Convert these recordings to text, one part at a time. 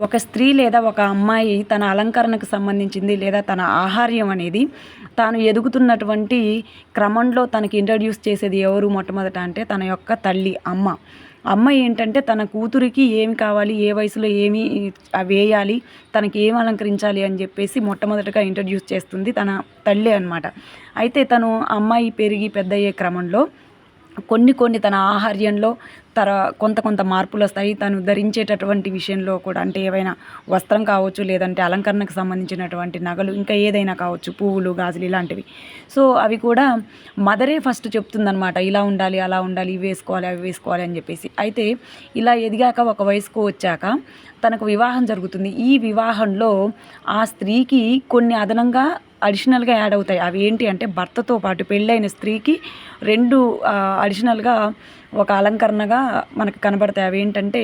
ఒక స్త్రీ లేదా ఒక అమ్మాయి తన అలంకరణకు సంబంధించింది లేదా తన ఆహార్యం అనేది తాను ఎదుగుతున్నటువంటి క్రమంలో తనకి ఇంట్రడ్యూస్ చేసేది ఎవరు మొట్టమొదట అంటే తన యొక్క తల్లి అమ్మ. అమ్మ ఏంటంటే తన కూతురికి ఏమి కావాలి ఏ వయసులో ఏమి వేయాలి తనకి ఏం అలంకరించాలి అని చెప్పేసి మొట్టమొదటగా ఇంట్రడ్యూస్ చేస్తుంది తన తల్లి అనమాట అయితే తను అమ్మాయి పెరిగి పెద్దయ్యే క్రమంలో కొన్ని కొన్ని తన ఆహార్యంలో తర కొంత కొంత మార్పులు వస్తాయి. తను ధరించేటటువంటి విషయంలో కూడా అంటే ఏవైనా వస్త్రం కావచ్చు లేదంటే అలంకరణకు సంబంధించినటువంటి నగలు ఇంకా ఏదైనా కావచ్చు పువ్వులు గాజులు ఇలాంటివి. సో అవి కూడా మదరే ఫస్ట్ చెప్తుందనమాట ఇలా ఉండాలి అలా ఉండాలి ఇవి వేసుకోవాలి అవి వేసుకోవాలి అని చెప్పేసి. అయితే ఇలా ఎదిగాక ఒక వయసుకు వచ్చాక తనకు వివాహం జరుగుతుంది. ఈ వివాహంలో ఆ స్త్రీకి కొన్ని అదనంగా అడిషనల్గా యాడ్ అవుతాయి. అవి ఏంటి అంటే భర్తతో పాటు పెళ్ళైన స్త్రీకి రెండు అడిషనల్గా ఒక అలంకరణగా మనకు కనబడతాయి. అవి ఏంటంటే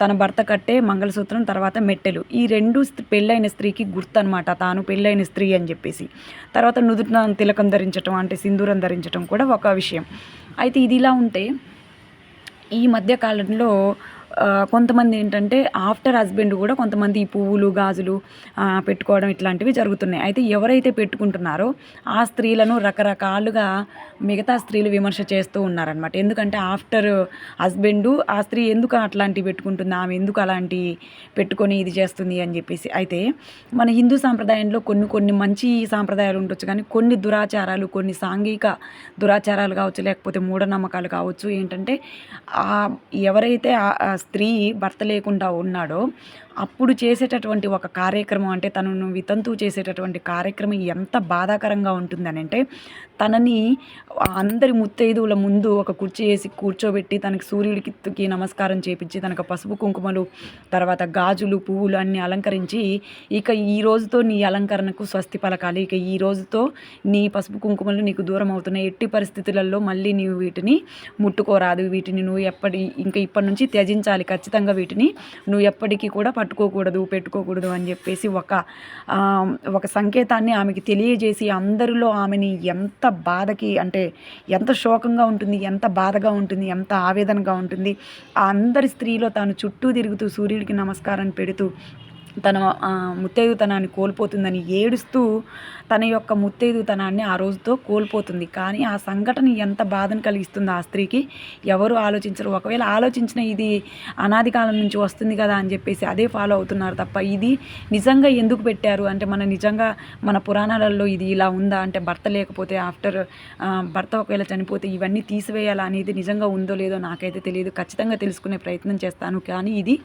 తన భర్త కట్టే మంగళసూత్రం తర్వాత మెట్టెలు. ఈ రెండు పెళ్ళైన స్త్రీకి గుర్తు అనమాట తాను పెళ్ళైన స్త్రీ అని చెప్పేసి. తర్వాత నుదుటిన తిలకం ధరించడం అంటే సింధూరం ధరించడం కూడా ఒక విషయం. అయితే ఇది ఇలా ఉంటే ఈ మధ్య కాలంలో కొంతమంది ఏంటంటే ఆఫ్టర్ హస్బెండ్ కూడా కొంతమంది ఈ పువ్వులు గాజులు పెట్టుకోవడం ఇట్లాంటివి జరుగుతున్నాయి. అయితే ఎవరైతే పెట్టుకుంటున్నారో ఆ స్త్రీలను రకరకాలుగా మిగతా స్త్రీలు విమర్శ చేస్తూ ఉన్నారనమాట ఎందుకంటే ఆఫ్టర్ హస్బెండ్ ఆ స్త్రీ ఎందుకు అట్లాంటివి పెట్టుకుంటుంది ఆమె ఎందుకు అలాంటి పెట్టుకొని ఇది చేస్తుంది అని చెప్పేసి. అయితే మన హిందూ సాంప్రదాయంలో కొన్ని కొన్ని మంచి సాంప్రదాయాలు ఉండొచ్చు కానీ కొన్ని దురాచారాలు కొన్ని సాంఘిక దురాచారాలు కావచ్చు లేకపోతే మూఢనమ్మకాలు కావచ్చు ఏంటంటే ఎవరైతే స్త్రీ భర్త లేకుండా ఉన్నాడో అప్పుడు చేసేటటువంటి ఒక కార్యక్రమం అంటే తనను వితంతు చేసేటటువంటి కార్యక్రమం ఎంత బాధాకరంగా ఉంటుందని అంటే తనని అందరి ముత్తైదువుల ముందు ఒక కుర్చీ వేసి కూర్చోబెట్టి తనకి సూర్యుడికి నమస్కారం చేపించి తనకు పసుపు కుంకుమలు తర్వాత గాజులు పువ్వులు అన్ని అలంకరించి ఇక ఈ రోజుతో నీ అలంకరణకు స్వస్తి పలకాలి. ఇక ఈ రోజుతో నీ పసుపు కుంకుమలు నీకు దూరం అవుతున్నాయి. ఎట్టి పరిస్థితులలో మళ్ళీ నీవు వీటిని ముట్టుకోరాదు. వీటిని నువ్వు ఎప్పటి ఇంకా ఇప్పటి నుంచి త్యజించాలి. ఖచ్చితంగా వీటిని నువ్వు ఎప్పటికీ కూడా పట్టుకోకూడదు పెట్టుకోకూడదు అని చెప్పేసి ఒక ఒక సంకేతాన్ని ఆమెకి తెలియజేసి అందరిలో ఆమెని ఎంత బాధకి అంటే ఎంత శోకంగా ఉంటుంది ఎంత బాధగా ఉంటుంది ఎంత ఆవేదనగా ఉంటుంది ఆ అందరి స్త్రీలో తాను చుట్టూ తిరుగుతూ సూర్యుడికి నమస్కారం పెడుతూ తన ముత్తైదుతనాన్ని కోల్పోతుందని ఏడుస్తూ తన యొక్క ముత్తైదుతనాన్ని ఆ రోజుతో కోల్పోతుంది. కానీ ఆ సంఘటన ఎంత బాధను కలిగిస్తుంది ఆ స్త్రీకి ఎవరు ఆలోచించరు. ఒకవేళ ఆలోచించిన ఇది అనాది కాలం నుంచి వస్తుంది కదా అని చెప్పేసి అదే ఫాలో అవుతున్నారు తప్ప ఇది నిజంగా ఎందుకు పెట్టారు? అంటే మన నిజంగా మన పురాణాలలో ఇది ఇలా ఉందా? అంటే భర్త లేకపోతే ఆఫ్టర్ భర్త ఒకవేళ చనిపోతే ఇవన్నీ తీసివేయాలా అనేది నిజంగా ఉందో లేదో నాకైతే తెలియదు. ఖచ్చితంగా తెలుసుకునే ప్రయత్నం చేస్తాను. కానీ ఇది